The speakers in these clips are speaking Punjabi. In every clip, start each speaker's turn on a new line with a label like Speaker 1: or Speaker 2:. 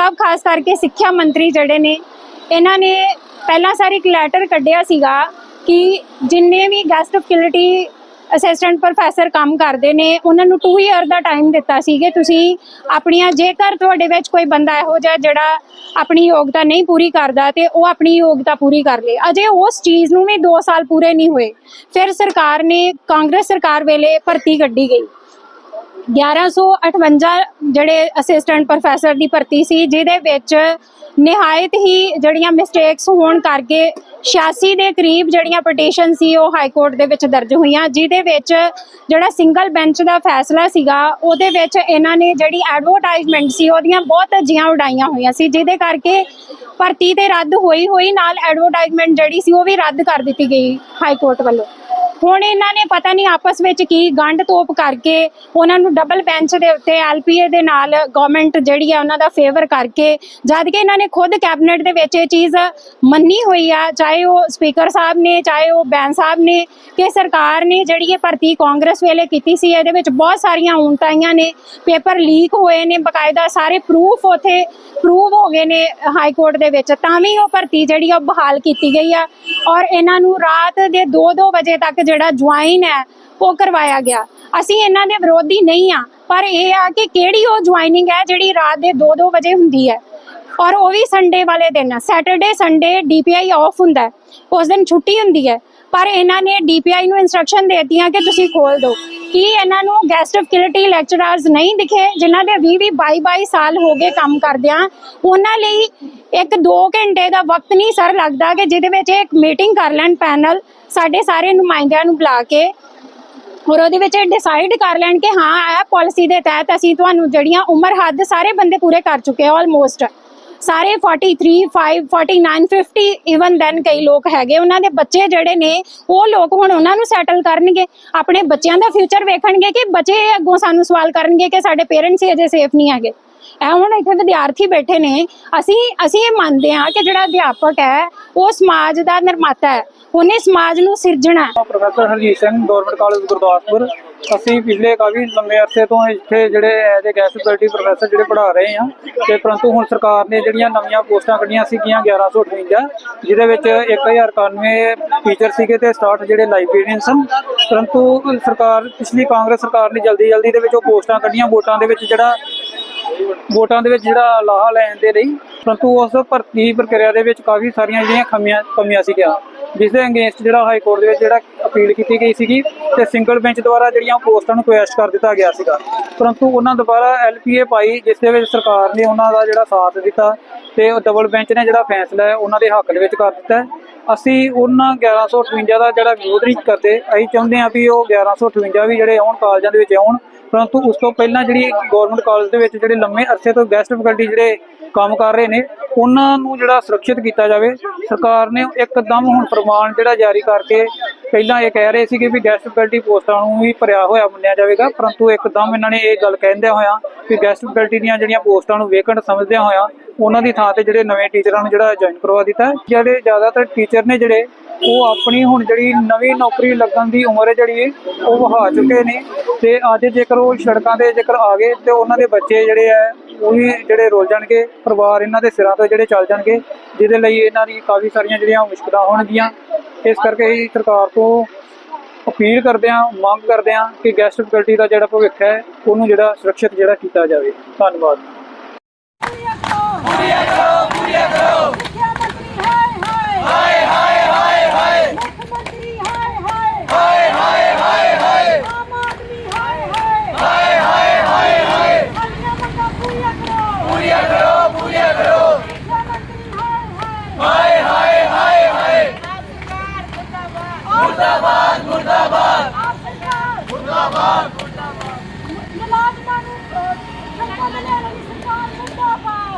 Speaker 1: ਸਾਹਿਬ, ਖਾਸ ਕਰਕੇ ਸਿੱਖਿਆ ਮੰਤਰੀ ਜਿਹੜੇ ਨੇ, ਇਹਨਾਂ ਨੇ ਪਹਿਲਾਂ ਸਾਰੀ ਇੱਕ ਲੈਟਰ ਕੱਢਿਆ ਸੀਗਾ ਕਿ ਜਿੰਨੇ ਵੀ ਗੈਸਟ ਫੈਕਲਟੀ ਅਸਿਸਟੈਂਟ ਪ੍ਰੋਫੈਸਰ ਕੰਮ ਕਰਦੇ ਨੇ, ਉਹਨਾਂ ਨੂੰ 2 ਇਅਰ ਦਾ ਟਾਈਮ ਦਿੱਤਾ ਸੀ ਕਿ ਤੁਸੀਂ ਆਪਣੀਆਂ, ਜੇਕਰ ਤੁਹਾਡੇ ਵਿੱਚ ਕੋਈ ਬੰਦਾ ਇਹੋ ਜਿਹਾ ਜਿਹੜਾ ਆਪਣੀ ਯੋਗਤਾ ਨਹੀਂ ਪੂਰੀ ਕਰਦਾ ਤੇ ਉਹ ਆਪਣੀ ਯੋਗਤਾ ਪੂਰੀ ਕਰ ਲੇ। ਅਜੇ ਉਸ ਚੀਜ਼ ਨੂੰ ਵੀ 2 ਸਾਲ ਪੂਰੇ ਨਹੀਂ ਹੋਏ। ਫਿਰ ਸਰਕਾਰ ਨੇ, ਕਾਂਗਰਸ ਸਰਕਾਰ ਵੇਲੇ ਭਰਤੀ ਕੱਢੀ ਗਈ। 1158 ਜਿਹੜੇ ਅਸਿਸਟੈਂਟ ਪ੍ਰੋਫੈਸਰ ਦੀ ਭਰਤੀ ਸੀ, ਜਿਹਦੇ ਵਿੱਚ ਨਿਹਾਇਤ ਹੀ ਜਿਹੜੀਆਂ ਮਿਸਟੇਕਸ ਹੋਣ ਕਰਕੇ 86 ਦੇ ਕਰੀਬ ਜਿਹੜੀਆਂ ਪਟੀਸ਼ਨ ਸੀ, ਉਹ ਹਾਈ ਕੋਰਟ ਦੇ ਵਿੱਚ ਦਰਜ ਹੋਈਆਂ, ਜਿਹਦੇ ਵਿੱਚ ਜਿਹੜਾ ਸਿੰਗਲ ਬੈਂਚ ਦਾ ਫੈਸਲਾ ਸੀਗਾ, ਉਹਦੇ ਵਿੱਚ ਇਹਨਾਂ ਨੇ ਜਿਹੜੀ ਐਡਵਰਟਾਈਜ਼ਮੈਂਟ ਸੀ, ਉਹਦੀਆਂ ਬਹੁਤ ਧੱਜੀਆਂ ਉਡਾਈਆਂ ਹੋਈਆਂ ਸੀ, ਜਿਹਦੇ ਕਰਕੇ ਭਰਤੀ ਤੇ ਰੱਦ ਹੋਈ ਹੋਈ ਨਾਲ ਐਡਵਰਟਾਈਜ਼ਮੈਂਟ ਜਿਹੜੀ ਸੀ, ਉਹ ਵੀ ਰੱਦ ਕਰ ਦਿੱਤੀ ਗਈ ਹਾਈ ਕੋਰਟ ਵੱਲੋਂ। ਹੁਣ ਇਹਨਾਂ ਨੇ ਪਤਾ ਨਹੀਂ ਆਪਸ ਵਿੱਚ ਕੀ ਗੰਢ ਤੋਪ ਕਰਕੇ ਉਹਨਾਂ ਨੂੰ ਡਬਲ ਬੈਂਚ ਦੇ ਉੱਤੇ ਐਲਪੀਏ ਦੇ ਨਾਲ ਗਵਰਨਮੈਂਟ ਜਿਹੜੀ ਆ ਉਹਨਾਂ ਦਾ ਫੇਵਰ ਕਰਕੇ, ਜਦ ਕਿ ਇਹਨਾਂ ਨੇ ਖੁਦ ਕੈਬਨਿਟ ਦੇ ਵਿੱਚ ਇਹ ਚੀਜ਼ ਮੰਨੀ ਹੋਈ ਆ, ਚਾਹੇ ਉਹ ਸਪੀਕਰ ਸਾਹਿਬ ਨੇ, ਚਾਹੇ ਉਹ ਬੈਂਸ ਸਾਹਿਬ ਨੇ, ਕਿ ਸਰਕਾਰ ਨੇ ਜਿਹੜੀ ਇਹ ਭਰਤੀ ਕਾਂਗਰਸ ਵੇਲੇ ਕੀਤੀ ਸੀ, ਇਹਦੇ ਵਿੱਚ ਬਹੁਤ ਸਾਰੀਆਂ ਊਣਤਾਈਆਂ ਨੇ, ਪੇਪਰ ਲੀਕ ਹੋਏ ਨੇ, ਬਕਾਇਦਾ ਸਾਰੇ ਪ੍ਰੂਫ ਉਥੇ ਪ੍ਰੂਵ ਹੋ ਗਏ ਨੇ ਹਾਈ ਕੋਰਟ ਦੇ ਵਿੱਚ, ਤਾਂ ਵੀ ਉਹ ਭਰਤੀ ਜਿਹੜੀ ਆ ਉਹ ਬਹਾਲ ਕੀਤੀ ਗਈ ਆ। ਔਰ ਇਹਨਾਂ ਨੂੰ ਰਾਤ ਦੇ 2-2 ਵਜੇ ਤੱਕ ਜਿਹੜਾ ਜੁਆਇਨ ਹੈ, ਉਹ ਕਰਵਾਇਆ ਗਿਆ। ਅਸੀਂ ਇਹਨਾਂ ਦੇ ਵਿਰੋਧੀ ਨਹੀਂ ਆ ਪਰ ਇਹ ਆ ਕਿ ਕਿਹੜੀ ਉਹ ਜੁਆਇਨਿੰਗ ਹੈ ਜਿਹੜੀ ਰਾਤ ਦੇ 2-2 ਵਜੇ ਹੁੰਦੀ ਹੈ। ਔਰ ਉਹ ਵੀ ਸੰਡੇ ਵਾਲੇ ਦਿਨ ਸੈਟਰਡੇ ਸੰਡੇ ਡੀਪੀਆਈ ਆਫ ਹੁੰਦਾ ਹੈ। ਉਸ ਦਿਨ ਛੁੱਟੀ ਹੁੰਦੀ ਹੈ, ਪਰ ਇਹਨਾਂ ਨੇ ਡੀਪੀਆਈ ਨੂੰ ਇਨਸਟਰਕਸ਼ਨ ਦੇ ਦਿੱਤੀਆਂ ਕਿ ਤੁਸੀਂ ਖੋਲ ਦਿਓ। ਕੀ ਇਹਨਾਂ ਨੂੰ ਗੈਸਟ ਫੈਕਲਟੀ ਲੈਕਚਰਰਸ ਨਹੀਂ ਦਿਖੇ, ਜਿਨ੍ਹਾਂ ਦੇ 20 20 22 22 ਸਾਲ ਹੋ ਗਏ ਕੰਮ ਕਰਦਿਆਂ। ਉਹਨਾਂ ਲਈ ਇੱਕ 2 ਘੰਟੇ ਦਾ ਵਕਤ ਨਹੀਂ ਸਰ ਲੱਗਦਾ ਕਿ ਜਿਹਦੇ ਵਿੱਚ ਇੱਕ ਮੀਟਿੰਗ ਕਰ ਲੈਣ ਪੈਨਲ ਸਾਡੇ ਸਾਰੇ ਨੁਮਾਇੰਦਿਆਂ ਨੂੰ ਬੁਲਾ ਕੇ ਔਰ ਉਹਦੇ ਵਿੱਚ ਡਿਸਾਈਡ ਕਰ ਲੈਣ ਕਿ ਹਾਂ, ਇਹ ਪਾਲਿਸੀ ਦੇ ਤਹਿਤ ਅਸੀਂ ਤੁਹਾਨੂੰ ਜਿਹੜੀਆਂ ਉਮਰ ਹੱਦ ਸਾਰੇ ਬੰਦੇ ਪੂਰੇ ਕਰ ਚੁੱਕੇ ਆਲਮੋਸਟ ਸਾਰੇ 43 5 49 50 ਇਵਨ ਦੈਨ ਕਈ ਲੋਕ ਹੈਗੇ, ਉਹਨਾਂ ਦੇ ਬੱਚੇ ਜਿਹੜੇ ਨੇ, ਉਹ ਲੋਕ ਹੁਣ ਉਹਨਾਂ ਨੂੰ ਸੈਟਲ ਕਰਨਗੇ। ਆਪਣੇ ਬੱਚਿਆਂ ਦਾ ਫਿਊਚਰ ਵੇਖਣਗੇ ਕਿ ਬੱਚੇ ਅੱਗੋਂ ਸਾਨੂੰ ਸਵਾਲ ਕਰਨਗੇ ਕਿ ਸਾਡੇ ਪੇਰੈਂਟਸ ਹੀ ਅਜੇ ਸੇਫ ਨਹੀਂ ਹੈਗੇ। ਇਹ ਹੁਣ ਇੱਥੇ ਵਿਦਿਆਰਥੀ ਬੈਠੇ ਨੇ। ਅਸੀਂ ਅਸੀਂ ਇਹ ਮੰਨਦੇ ਹਾਂ ਕਿ ਜਿਹੜਾ ਅਧਿਆਪਕ ਹੈ, ਉਹ ਸਮਾਜ ਦਾ ਨਿਰਮਾਤਾ ਹੈ। ਉਹਨੇ ਸਮਾਜ ਨੂੰ ਸਿਰਜਣਾ ਹੈ।
Speaker 2: Professor Harjit Singh, government college, Gurdaspur. ਅਸੀਂ ਪਿਛਲੇ ਕਾਫੀ ਲੰਮੇ ਅਰਸੇ ਤੋਂ ਇੱਥੇ ਜਿਹੜੇ as a guest faculty professor ਜਿਹੜੇ ਪੜ੍ਹਾ ਰਹੇ ਹਾਂ ਤੇ ਪਰੰਤੂ ਹੁਣ ਸਰਕਾਰ ਨੇ ਜਿਹੜੀਆਂ ਨਵੀਆਂ ਪੋਸਟਾਂ ਕੱਢੀਆਂ ਸੀਗੀਆਂ 1158 ਜਿਹਦੇ ਵਿੱਚ 1091 ਟੀਚਰ ਸੀਗੇ ਤੇ 67 ਜਿਹੜੇ ਲਾਇਬ੍ਰੇਰੀਅਨ ਸਨ। ਪਰੰਤੂ ਸਰਕਾਰ, ਪਿਛਲੀ ਕਾਂਗਰਸ ਸਰਕਾਰ ਨੇ ਜਲਦੀ ਜਲਦੀ ਦੇ ਵਿੱਚ ਉਹ ਪੋਸਟਾਂ ਕੱਢੀਆਂ। ਵੋਟਾਂ ਦੇ ਵਿੱਚ ਜਿਹੜਾ ਵੋਟਾਂ ਦੇ ਵਿੱਚ ਜਿਹੜਾ ਲਾਹਾ ਲੈਣ ਦੇ ਲਈ, ਪਰੰਤੂ ਉਸ ਭਰਤੀ ਪ੍ਰਕਿਰਿਆ ਦੇ ਵਿੱਚ ਕਾਫੀ ਸਾਰੀਆਂ ਜਿਹੜੀਆਂ ਕਮੀਆਂ ਕਮੀਆਂ ਸੀਗੀਆਂ। ਜਿਸ ਦੇ ਅਗੇਂਸਟ ਜਿਹੜਾ ਹਾਈ ਕੋਰਟ ਦੇ ਵਿੱਚ ਜਿਹੜਾ ਅਪੀਲ ਕੀਤੀ ਗਈ ਸੀਗੀ ਤੇ ਸਿੰਗਲ ਬੈਂਚ ਦੁਆਰਾ ਜਿਹੜੀਆਂ ਪੋਸਟਾਂ ਨੂੰ ਕੁਐਸਟ ਕਰ ਦਿੱਤਾ ਗਿਆ ਸੀਗਾ। ਪਰੰਤੂ ਉਹਨਾਂ ਦੁਬਾਰਾ ਐਲਪੀਏ ਪਾਈ, ਜਿਸ ਦੇ ਵਿੱਚ ਸਰਕਾਰ ਨੇ ਉਹਨਾਂ ਦਾ ਜਿਹੜਾ ਸਾਥ ਦਿੱਤਾ ਤੇ ਉਹ ਡਬਲ ਬੈਂਚ ਨੇ ਜਿਹੜਾ ਫੈਸਲਾ ਹੈ, ਉਹਨਾਂ ਦੇ ਹੱਕ ਦੇ ਵਿੱਚ ਕਰ ਦਿੱਤਾ ਅਸੀਂ ਉਹਨਾਂ 1158 ਦਾ ਜਿਹੜਾ ਵਿਰੋਧ ਨਹੀਂ ਕਰਦੇ, ਅਸੀਂ ਚਾਹੁੰਦੇ ਹਾਂ ਵੀ ਉਹ 1158 ਵੀ ਜਿਹੜੇ ਆਉਣ, ਕਾਲਜਾਂ ਦੇ ਵਿੱਚ ਆਉਣ ਪਰੰਤੂ ਉਸ ਤੋਂ ਪਹਿਲਾਂ ਜਿਹੜੀ ਗਵਰਨਮੈਂਟ ਕਾਲਜ ਦੇ ਵਿੱਚ ਜਿਹੜੇ ਲੰਮੇ ਅਰਸੇ ਤੋਂ ਗੈਸਟ ਫੈਕਲਟੀ ਜਿਹੜੇ ਕੰਮ ਕਰ ਰਹੇ ਨੇ, ਉਹਨਾਂ ਨੂੰ ਜਿਹੜਾ ਸੁਰੱਖਿਅਤ ਕੀਤਾ ਜਾਵੇ। ਸਰਕਾਰ ਨੇ ਇੱਕਦਮ ਹੁਣ ਫਰਮਾਨ ਜਿਹੜਾ ਜਾਰੀ ਕਰਕੇ ਪਹਿਲਾਂ ਇਹ ਕਹਿ ਰਹੇ ਸੀਗੇ ਵੀ ਗੈਸਟ ਫੈਕਲਟੀ ਪੋਸਟਾਂ ਨੂੰ ਵੀ ਭਰਿਆ ਹੋਇਆ ਮੰਨਿਆ ਜਾਵੇਗਾ। ਪਰੰਤੂ ਇੱਕਦਮ ਇਹਨਾਂ ਨੇ ਇਹ ਗੱਲ ਕਹਿੰਦਿਆਂ ਹੋਇਆ ਕਿ ਗੈਸਟ ਫੈਕਲਟੀ ਦੀਆਂ ਜਿਹੜੀਆਂ ਪੋਸਟਾਂ ਨੂੰ ਵੇਕੈਂਟ ਸਮਝਦਿਆਂ ਹੋਇਆਂ, ਉਹਨਾਂ ਦੀ ਥਾਂ ਤੇ ਜਿਹੜੇ ਨਵੇਂ ਟੀਚਰਾਂ ਨੂੰ ਜਿਹੜਾ ਜੁਆਇਨ ਕਰਵਾ ਦਿੱਤਾ। ਜਿਹੜੇ ਜ਼ਿਆਦਾਤਰ ਟੀਚਰ ਨੇ ਜਿਹੜੇ ਉਹ ਆਪਣੀ ਹੁਣ ਜਿਹੜੀ ਨਵੀਂ ਨੌਕਰੀ ਲੱਗਣ ਦੀ ਉਮਰ ਹੈ ਜਿਹੜੀ, ਉਹ ਵਹਾ ਚੁੱਕੇ ਨੇ। ਤੇ ਅੱਜ ਜੇਕਰ ਉਹ ਸੜਕਾਂ ਤੇ ਜੇਕਰ ਆ ਗਏ ਤੇ ਉਹਨਾਂ ਦੇ ਬੱਚੇ ਜਿਹੜੇ ਹੈ ਉਹ ਵੀ ਜਿਹੜੇ ਰੁੱਲ ਜਾਣਗੇ, ਪਰਿਵਾਰ ਇਹਨਾਂ ਦੇ ਸਿਰਾਂ ਤੋਂ ਜਿਹੜੇ ਚੱਲ ਜਾਣਗੇ, ਜਿਹਦੇ ਲਈ ਇਹਨਾਂ ਦੀ ਕਾਫੀ ਸਾਰੀਆਂ ਜਿਹੜੀਆਂ ਮੁਸ਼ਕਲਾਂ ਹੋਣਗੀਆਂ। ਇਸ ਕਰਕੇ ਹੀ ਸਰਕਾਰ ਤੋਂ ਅਪੀਲ ਕਰਦੇ ਹਾਂ, ਮੰਗ ਕਰਦੇ ਹਾਂ ਕਿ ਗੈਸਟ ਫੈਕਲਟੀ ਦਾ ਜਿਹੜਾ ਭਵਿੱਖ ਹੈ, ਉਹਨੂੰ ਜਿਹੜਾ ਸੁਰੱਖਿਅਤ ਜਿਹੜਾ ਕੀਤਾ ਜਾਵੇ। ਧੰਨਵਾਦ
Speaker 3: ਪੂਰੀਆਂ ਕਰੋ ਪੂਰੀਆਂ ਕਰੋ ਸਿੱਖਿਆ ਮੰਤਰੀ ਹਾਏ ਹਾਏ ਹਾਏ ਹਾਏ ਹਾਏ ਮੁੱਖ ਮੰਤਰੀ ਹਾਏ ਹਾਏ ਹਾਏ ਹਾਏ ਹਾਏ ਆਮ ਆਦਮੀ ਹਾਏ ਹਾਏ ਹਾਏ ਹਾਏ ਹਾਏ ਸਾਡੀਆਂ ਮੰਗਾਂ ਪੂਰੀਆਂ ਕਰੋ ਪੂਰੀਆਂ ਕਰੋ ਪੂਰੀਆਂ ਕਰੋ ਸਿੱਖਿਆ ਮੰਤਰੀ ਹਾਏ ਹਾਏ ਹਾਏ ਹਾਏ ਹਾਏ ਮੁਰਦਾਬਾਦ ਮੁਰਦਾਬਾਦ ਆਪ ਸਰਕਾਰ ਮੁਰਦਾਬਾਦ ਮੁਰਦਾਬਾਦ ਮੁਲਾਜ਼ਮਾਂ ਨੂੰ ਸੰਪਾਦਨ ਲੈਣ ਵਾਲੀ ਸਰਕਾਰ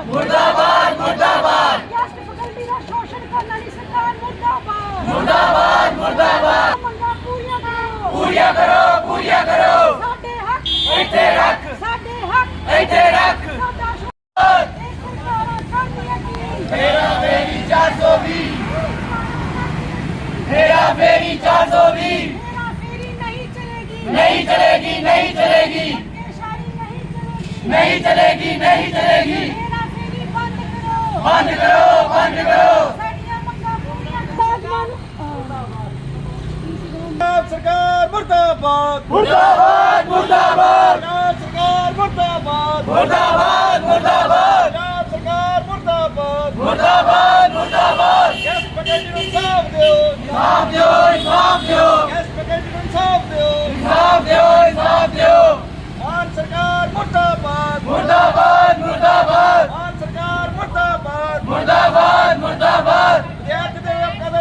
Speaker 3: ਮੁਰਦਾਬਾਦ ਮੁਰਦਾਬਾਦ। ਗੈਸਟ ਫੈਕਲਟੀ ਦਾ ਸ਼ੋਸ਼ਣ ਕਰਨ ਵਾਲੀ ਸਰਕਾਰ ਮੁਰਦਾਬਾਦ। ਮੁਰਦਾਬਾਦ ਮੁਰਦਾਬਾਦ। ਮੰਗਾਂ ਪੂਰੀਆਂ ਕਰੋ। ਪੂਰੀਆਂ ਕਰੋ ਪੂਰੀਆਂ ਕਰੋ। ਸਾਡੇ ਹੱਕ। ਇੱਥੇ ਰੱਖ। ਸਾਡੇ ਹੱਕ। ਇੱਥੇ ਰੱਖ। ਸਾਡਾ ਸ਼ੋਸ਼ਣ। ਇਹ ਸਰਕਾਰਾਂ ਕਰਦੀਆਂ ਕੀ ਮੇਰਾ ਫੇਰੀ 420 ਮੇਰਾ ਫੇਰੀ 420 ਮੇਰਾ ਫੇਰੀ ਨਹੀਂ ਚਲੇਗੀ। ਨਹੀਂ ਚਲੇਗੀ ਨਹੀਂ ਚਲੇਗੀ। ਨਹੀਂ ਚਲੇਗੀ ਨਹੀਂ ਚਲੇਗੀ ਨਹੀਂ ਚਲੇਗੀ ਮੇਰਾ ਫੇਰੀ
Speaker 1: ਬੰਦ ਕਰੋ ਬੰਦ ਕਰੋ ਸਾਡੀਆਂ ਮੰਗਾਂ ਪੂਰੀਆਂ ਮੁਲਾਜ਼ਮਾਂ ਨੂੰ
Speaker 4: ਪੰਜਾਬ ਸਰਕਾਰ ਮੁਰਦਾਬਾਦ।
Speaker 3: ਮੁਰਦਾਬਾਦ ਮੁਰਦਾਬਾਦ
Speaker 4: ਪੰਜਾਬ ਸਰਕਾਰ ਮੁਰਦਾਬਾਦ।
Speaker 3: ਮੁਰਦਾਬਾਦ ਮੁਰਦਾਬਾਦ
Speaker 4: ਪੰਜਾਬ ਸਰਕਾਰ ਮੁਰਦਾਬਾਦ।
Speaker 3: ਮੁਰਦਾਬਾਦ ਮੁਰਦਾਬਾਦ
Speaker 4: ਗੈਸ ਪੈਕੇਜ ਨੂੰ ਇਨਸਾਫ ਦਿਓ
Speaker 3: ਇਨਸਾਫ ਦਿਓ ਇਨਸਾਫ ਦਿਓ
Speaker 4: ਗੈਸ ਪੈਕੇਜ ਨੂੰ ਇਨਸਾਫ ਦਿਓ
Speaker 3: ਇਨਸਾਫ ਦਿਓ ਇਨਸਾਫ ਦਿਓ
Speaker 4: ਮਾਨ ਸਰਕਾਰ ਮੁਰਦਾਬਾਦ
Speaker 3: ਮੁਰਦਾਬਾਦ ਮੁਰਦਾਬਾਦ
Speaker 4: ਮਾਨ ਸਰਕਾਰ ਮੁਰਦਾਬਾਦ
Speaker 3: ਮੁਰਦਾਬਾਦ ਮੁਰਦਾਬਾਦ
Speaker 4: ਵਿਦਿਆਰਥੀ ਦੇ ਹੱਕਾਂ ਦਾ